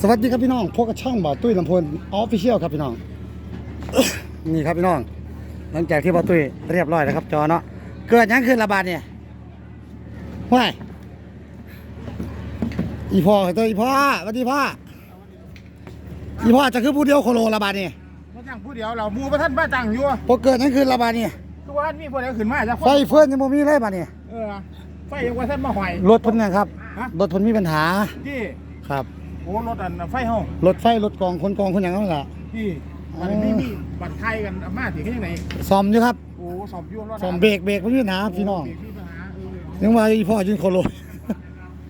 สวัสดีครับพี่น้องพวกกับช่องบ่าวตุ้ยลำพลออฟฟิเชียลครับพี่น้อง นี่ครับพี่น้อง หลังจากที่บ่าวตุ้ยเรียบร้อยแล้วครับจอเนาะเกิดหยังขึ้นระบาดเนี่ยว้ายอีพ่อเฮ้ยตัวอีพ่อสวัสดีพ่ออีพ่อจะคือผู้เดียวโคโลระบาดเนี่ยมาจังผู้เดียวเราหมูประท่านมาจังอยู่พอเกิดหยังขึ้นระบาดเนี่ยตัวอันมีผู้ใดขึ้นมาจากไฟเฟื่อนยังบ่มีเลยบาดเนี่ยเออไฟยังว่าท่านมาหอยรถเพิ่นยังครับฮะรถเพิ่นมีปัญหาที่ครับ โอ้รถอันไฟห้องรถไฟรถกองคนกองคนหยังนั่นแหละที่มันมีมีบัตรไทยกันอามาถึงยังไงซ่อมอยู่ครับโอ้สอบยุ่รถซ่อมเบรกเบรกมันมีปัญหาพี่น้องมีปัญหาเออยังว่าอีพ่อยืนโคโล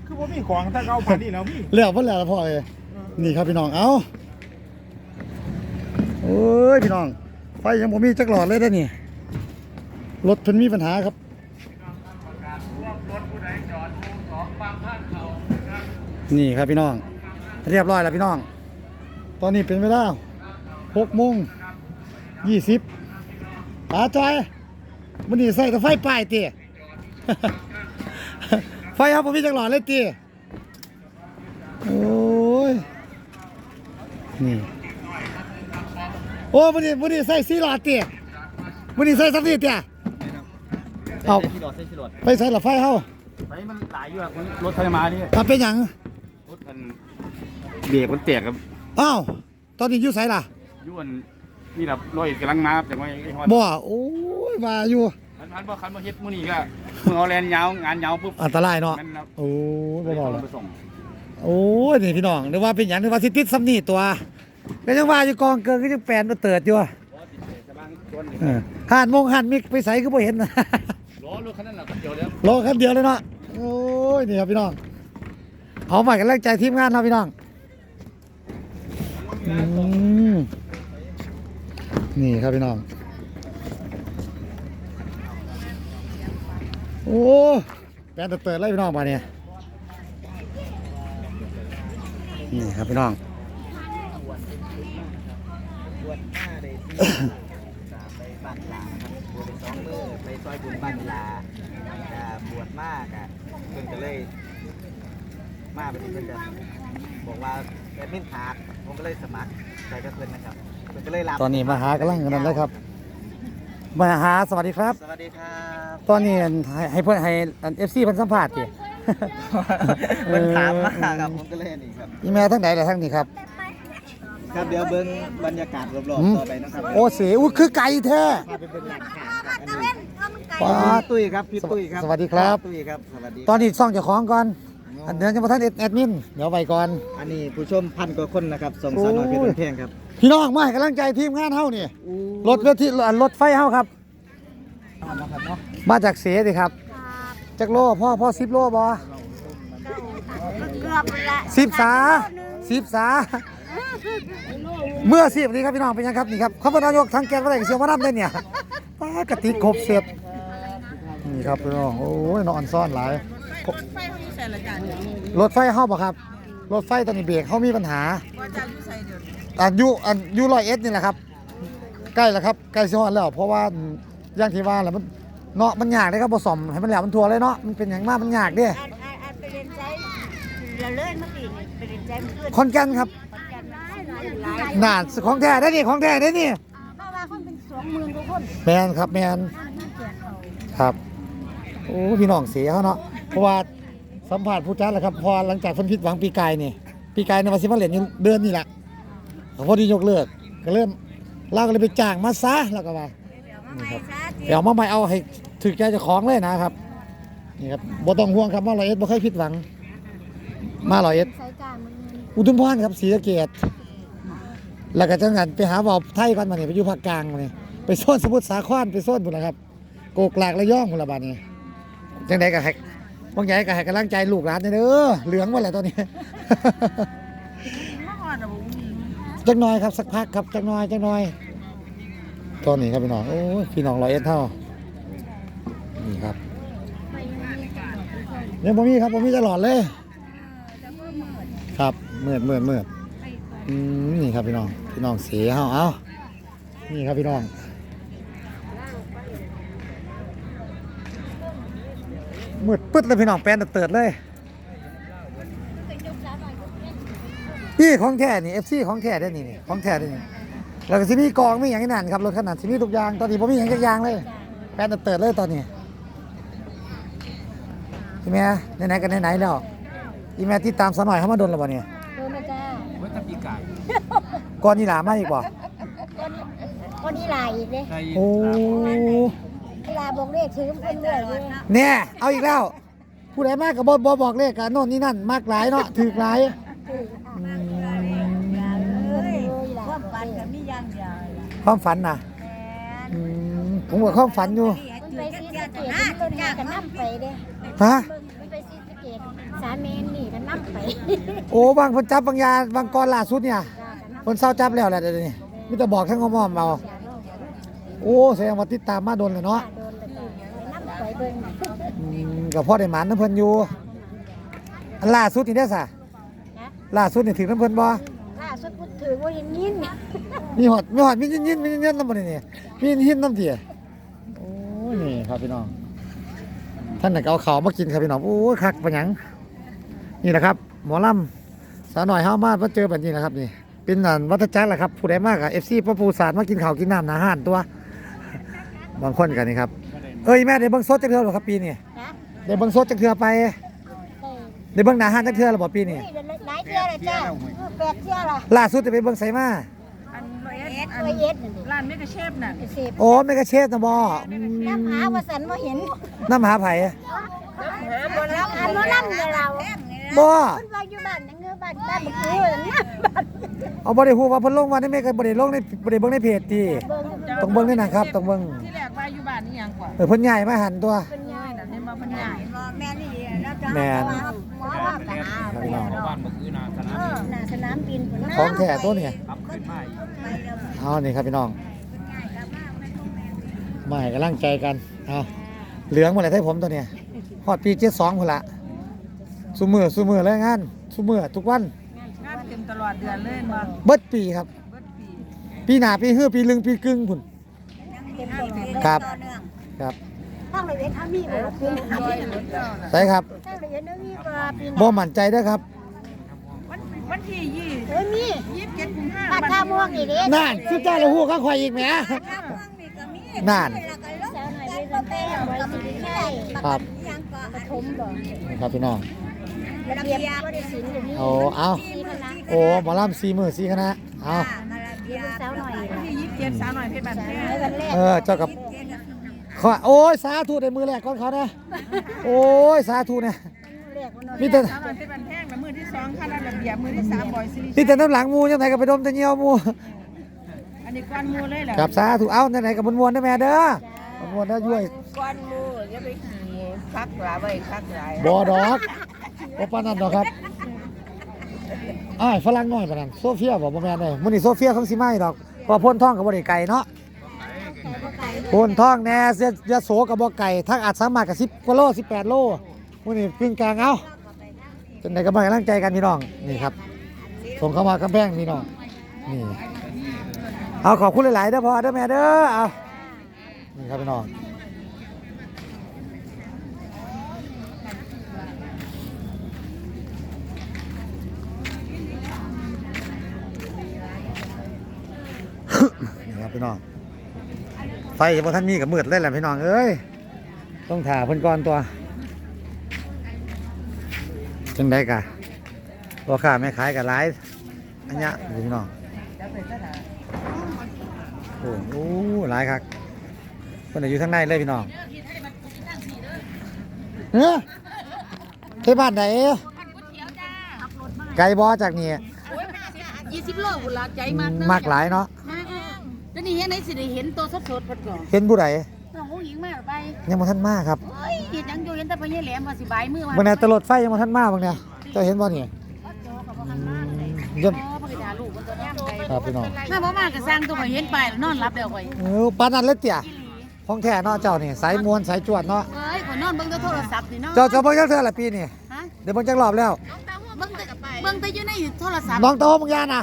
คือว่ามีของถ้าเอาผ่านนี่แล้วมีเลี้ยวเพิ่นแล้วล่ะพ่อเอ้ยนี่ครับพี่น้องเอ้าโอ้ยพี่น้องไฟยังบ่มีจักหลอดเลยเด้อนี่รถเพิ่นมีปัญหาครับนี่ครับพี่น้อง เรียบร้อยแล้วพี่น้อง ตอนนี้เป็นเวลา6โมง20ตาจอยมันนี่ใส่แต่ไฟป้ายติไฟครับผมมีจักหลอดเลยติโอ้ย นี่โอ้วันนี้วันนี้ใส่สีหลอดเตี้ยวันนี้ใส่สักนิดเตี้ยเอาที่รถใช่ที่รถไปใส่หลอดไฟเฮาไปมันหลายอยู่อะรถไฟมานี่ถ้าเป็นหยังรถมัน เบรกมันแตกครับอ้าวตอนนี้อยู่ไสล่ะยวนนี่แบบรอยกำลังมาแต่ว่าไอ้ฮอดบ่โอ้ยมาอยู่พันพันบ่คันบ่เฮ็ดมื้อนี้ก็มึงเอาแลนยาวงานยาวปุ๊บอันตรายเนาะแม่นครับโอ้ยบ่บอกเลเลยไปส่งโอ้ยนี่พี่น้องนึกว่าเป็นหยังนึกว่าสิติดซ้ำนี่ตัวก็ยังว่าอยู่กองเกินก็ยังแปลนมาเติดอยู่อะชาวบ้านชวนเออหันมงหันมิกไปใส่ก็บ่เห็นนะ ล้อรถคันนั้นน่ะเดียวแล้วรอคันเดียวเลยเนาะ โอ้ย นี่ครับพี่น้อง เอาใหม่กันแรงใจทีมงานเราพี่น้องอืม นี่ครับพี่น้อง โอ้แปลนเติร์ดเลยพี่น้องมาเนี่ยนี่ครับพี่น้องบวชมาเลยที่ไปบ้านลาครับบวชไปสองมือไปซอยบุญบ้านลาอ่าบวชมากอะเพิ่นก็เลย มาไปที่เพิ่นจะบอกว่าแอดมินขาด ผมก็เลยสมัครใส่กับเพิ่นนะครับเพิ่นก็เลยรับตอนนี้มาหากำลังกันนั่นเลยครับ มาหาสวัสดีครับ สวัสดีครับตอนนี้ให้ให้เพื่อนให้เอฟซีเพิ่นสัมภาษณ์ดิ เพิ่นถามมาครับผมก็เลยนี่ครับ อีเมลทั้งไหนและทั้งนี้ครับ ครับเดี๋ยวเบิ่งบรรยากาศรอบอืม ๆต่อไปนะครับโอ้เสียอุ้ยคือไก่แท้ พาไปเบิ่งร้านค้าครับอันนี้ป๊าพี่ดตุ้ยครับพี่ตุ้ยครับสวัสดีครับ ตุ้ยครับสวัสดีตอนนี้ซ่องเจ้าของก่อน อันเดือนจะมาท่านแอดมินเดี๋ยวไปก่อน อันนี้ผู้ชมพันกว่าคนนะครับส่งสาวน้อยเพชรบุญเพียงครับพี่น้องมาให้กำลังใจทีมงานเฮานี่รถเวทีรถไฟเฮาครับ มาจากเสียดิครับจากโลพ่อพ่อสิบโลบ่เกือบละสิบสาสิบสาเมื่อสิบนี้ครับพี่น้องเป็นยังครับนี่ครับข้าพเจ้านายกทางแกนว่าอะไรเสียวมาน้ำได้เนี่ยป้ากะติกครบเสร็จนี่ครับพี่น้องโอ้ยนอนซ่อนหลายไฟเขามีใส่ ละจานเนี่ยรถไฟเฮาบ่ครับ รถไฟตอนนี้เบรกเขามีปัญหาว่าจะอยู่ใส่เดี๋ยวอันอยูอันอยูร้อยเอสนี่แหละครับ ใกล้แล้วครับใกล้สิฮอดแล้ว เพราะว่าอย่างที่ว่าแหละมันเนาะมันยากเลยครับบ่ซ่อมให้มันแล้วมันทั่วเลยเนาะมันเป็นอย่างมากมันยากเด้อันอันอันไปเรียนใจเราเลื่อนเมื่อกี้นี่ไปเรียนใจเมื่อคืนคอนแก่นครับกันหลายหลายหลายน่าของแท้ได้นี่ของแท้ได้นี่เพราะว่าคนเป็นสองหมื่นกว่าคนแมนครับแมน นั่นเกียรเขา ครับ โอ้ พี่น้องเสียเขาเนาะ เพราะว่า สัมผัสผู้จัดแหละครับ พอหลังจากเพิ่นผิดหวังปีกายนี่ปีกายในวันสิมาเล่นอยู่เดือนนี่แหละพอดียกเลิกก็เริ่มเราก็เลยไปจ้างมาซะแล้วก็ว่าเดี๋ยวมาใหม่ซะเดี๋ยวมาใหม่เอาให้ถึกใจเจ้าของเลยนะครับนี่ครับบ่ต้องห่วงครับมาร้อยเอ็ดบ่เคยผิดหวัง มาร้อยเอ็ดใช้การมึงอุทุมพรครับศรีสะเกษแล้วก็จังหันไปหาเวาไทยก่อนมาเนี่ยไปอยู่ภาคกลางมาเนี่ยไปโซนสมุทรสาครไปโซนพุ่นละครับโกกหลากระย่องพุ่นละบาดนี้จังใดก็ให้ บางใหญ่ก็ให้กำลังใจลูกหลานเด้อเหลืองหมดแหละตอนนี้ จักหน่อยครับสักพักครับจักหน่อยจักหน่อยตอนนี้ครับพี่น้องโอ้ยพี่น้องร้อยเอ็ดเท่านี่ครับยังบ่มีครับบ่มีตลอดเลยครับเมื่อเมื่อเมื่ออืมนี่ครับพี่น้องพี่น้องเสียเฮาเอานี่ครับพี่น้อง มืดปึ๊ดเลยพี่น้องแปลนเติร์ดเลยนี่ของแท้นี่ FC ของแท้ได้อนี่นี่ของแท้ได้อนี่แล้วก็สิมีกองมีหยังอีนั่นครับรถขนาดสิมีทุกอย่างตอนนี้บ่มีหยังจักอย่างเลย แปดเติร์ดเลยตอนนี้อีแม่ไหนๆกันไหนๆแล้วอีแม่ที่ตามสหน่อยเข้ามาโดนแล้วบ่เนี่ยโดนมาจ้าเมื่อตะปีกายก่อนนี่หลามาอีกบ่คนคนนี้ลายอีกเลยในโอ้เว ลาบอกเลขถือเป็นเรื่อยเลยเนี่ยเอาอีกแล้ว ผู้ใดมากกับบอบบอกเลขกันโน่นนี่นั่นมากหลายเนาะถือหลายอืมความฝันกับนี่ยังเดียวความฝันนะอืมผมก็ความฝันอยู่ไปซีสะเกตต้นนี้ก็นั่ไปเด้ฮะไปซีสะเกตสามเมนนี่ก็นั่ไปโอ้บางคนจับบางยาบางกรล่าสุดเนี่ยคนเศร้าจับแล้วแหละเดี๋ยวนี้ไมแต่จะบอกแค่งอมๆเอาโอ้แสดงว่าติดตามมาโดนเลยเนาะโดนเลยนั่ ไปเบิ่งอืมกับพ่อได้หมานน้ำเพิ่นอยู่อันล่าสุดนี่ได้อสะนะล่าสุดนี่ถึงน้ำเพิ่นบ่ล่าสุดพูดถือว่าอย่างนี้เนี่ยมีหอดมีหอดมียินยินมียินยินน้ำมันนี่มียินยินน้ำเถี่ยโอ้ยนี่ครับพี่น้องท่านน่ะก็เอาเขาวมากินครับพี่น้องโอ้ยคักปะหยังนี่แหละครับหมอลำสาวหน่อยเฮามามาเจอแบบนี้นะครับนี่เป็นนันวัฏจักรแหละครับผู้ใดมากอะเอฟซีพระปูสารมากินข้าวกินน้ำอาหารตัว บางคนกันนี่ครับ เอ้ยแม่ได้เบิ่งสดจักเทื่อหรอครับปีนี้นะได้เบิ่งสดจักเทื่อไปเออได้เบิ่งหนาอาหารจักเทื่อหรอบ่ปีนี้นี่หลายเที่ยวเลยจ้าแปดเที่ยวละล่าสุดได้ไปเบิ่งไสมาอันร้อยเอ็ดร้อยเอ็ดนั่นดิร้านเมกะเชฟน่ะเสิบโอ้แม่กระเชษนะบ่อืมน้ำหาว่าสันว่าเห็นน้ำหาไผหาบ่รับหาบ่รับเดี๋ยวเราบ่คนว่าอยู่บ้านยังเงือบ้านบ้านบ่คือนั่นนะบ้านเอาบ่ได้ฮู้ว่าเพิ่นลงมาได้แม่ก็บ่ได้ลงในบ่ได้เบิ่งในเพจติเบิ่งต้องเบิ่งในนั้นครับต้องเบิ่งที่แรกว่าอยู่ บ้านนี่ยังกว่าเออเพิ่นย้ายมาหันตัว เป็นยังไงน่ะเห็นมาพันใหญ่แม่นี่เราจะแม่นหมอว่าไปหาครับพี่น้องบ้านเมื่อคืนน่ะสนามเออหน้าสนามบินพุ่นนะของแท้ตัวเนี่ยอัพขึ้นมาอีกเอานี่ครับพี่น้องมาให้กำลังใจกันเอาเหลืองหมดเลยให้ผมตัวเนี่ยฮอดปี72พุ่นละซุมือซุมือเลยงานซุมือทุกวันงานเต็มตลอดเดือนเลยมาเบิดปีครับ เบิดปีปีหน้าปีฮื้อปีลึงปีกึ่งพุ่นเต็ มตัวครับครับทั้งเลยเอ็ดทามีบ่คือซอยเหลือเจ้าน่ะใช่ครับทั้งเลยเอ็ดมีบ่ปีบ่มั่นใจเด้อครับวันวันที่ยี่เอ้ยมียี่สิบเจ็ดกุมภาบ้านท่าม่วงนี่เด้นั่นสุดท้ายแล้วฮู้ข้างข่อยอีกแหมนั่นสาวหน่อยไปเบิ่งแต่ไว้สิใช่ครับ ยังก็ปฐมบ่นี่ครับพี่น้องระเบียบบ่ได้ศิลป์เดี๋ยวนี้โอ้เอาที่คณะโอ้หมอลำสี่มือสี่คณะเอาเดี๋ยวสาวหน่อย วันที่ยี่สิบ เจ็ดสาวหน่อยเพชรบ้านแพงวันแรกเออเจ้ากับขอโอ้ยสาธุในมือแรกก่อนเขานะโอ้ยสาธุเนี่ยแรกวันนั้นมีแต่สาวหน่อยเพชรบ้านแพงแล้วมือที่สองข้าราชระเบียบมือที่สามบอยซิริมีแต่น้ำหลังหมูยังไงก็ไปดมแตะเงียวหมูอันนี้ก้อนมูเลยแหละกับสาธุเอาไหนๆกับมวนๆนะแม่เด้อมวนๆนะย้วยก้อนมูจะไปขี่คักหลาไปคักหลายบอดอกโอปานนั่นดอกครับอ้ายฝรั่งน้อยปานนั้นโซเฟียบอกบ่แม่นเลยมื้อนี้โซเฟียคงสิมาอีกดอกเพราะพ่นท่องก็บ่ได้ไกลเนาะพ่นท่องแน่เสียยะโสก็บ่ไกลทั้งอาจสามารถก็10กว่าโล18โลมื้อนี้กึ่งกลางเอาจังได๋ก็มาให้กำลังใจกันพี่น้องนี่ครับ ส่งเข้ามากำแพงพี่น้องนี่เอาขอบคุณหลายๆเด้อพ่อเด้อแม่เด้อเอานี่ครับพี่น้อง นี่ครับ พี่น้อง ไฟบนท่านมีกับมืดเลยแหละพี่น้องเอ้ย ต้องถ่าเพิ่นก่อนตัว จังได้กะพ่อค้าแม่ขายกับหลายอันเนี้ยนี่พี่น้องโอ้โหหลายครับคนอยู่ข้างในเลยพี่น้องเฮ้ยที่บ้านไหนไกลบอจากนี่ยี่สิบโลกุหลาบใจมาก มากหลายเนาะมากแล้ว นี่เห็นไหนสิได้เห็นตัวสดๆเพิ่นก่อนเห็นผู้ใดน้องผู้หญิงมาไปยังมาท่านมาครับเฮ้ยเห็นยังอยู่เห็นแต่พญาแหลมว่าสิบายมือว่าเมื่อไหร่ตลอดไฟยังมาท่านมาบางเนี่ยเจะเห็นบ่เนี่ยเยี่ยมอ๋อพระกาลูกมันตัวย่างไปครับพี่น้องถ้าบ่มาก็สร้างตัวข่อยเห็นไปแล้วนอนรับแล้วข่อยเออปานนั้นเลยเตี่ยของแท้เนาะเจ้านี่สายมวนสายจวดเนาะเอ้ยข่อยนอนเบิ่งแต่โทรศัพท์นี่เนาะเจ้าเจ้าเบิ่งจักเทื่อละปีนี่ฮะเดี๋ยวเบิ่งจักรอบแล้วเบิ่งแต่เบิ่งแต่อยู่ในโทรศัพท์น้องโตบางยาน่ะ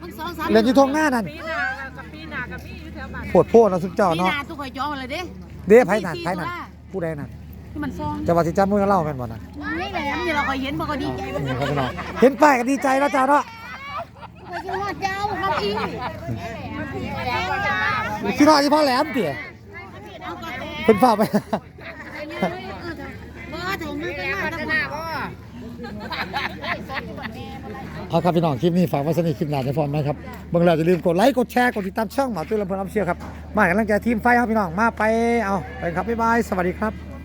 เบิ่งสองสามเรียนอยู่ทงหน้านั่นปีหน้า กับปีหน้ากับปีอยู่แถวบ้านโพดโพดเนาะสุดเจ้าปีหเนาะน้าตัวข่อยจองอะไรเด้เด้ไผนั่นไผนั่นผู้ใดนั่นที่มันซองเจ้าว่าสิจับมือกับเราแม่นบ่นั่นนี่แหลมนี่เราข่อยเห็นบ่ก็ดีใจบ่นี่ครับพี่น้องเห็นป้ายก็ดีใจแล้วเจ้าเนาะเก็จะหอดยาวเขาอีกคิดว่าที่พ่อแหลมเตี๋ยเพิ่นฝากไปบ่ถึงมันก็มาตะหน้าบ่ เอาครับพี่น้องคลิปนี้ฝากไว้สนิทคลิปหน้าในฟอร์มนะครับเบิ่งแล้วอย่าลืมกดไลค์กดแชร์กดติดตามช่องหมาตุ้ยลำเพลินลำเชียครับมาให้กำลังใจทีมไฟครับพี่น้องมาไปเอาไปครับบ๊ายบายสวัสดีครับ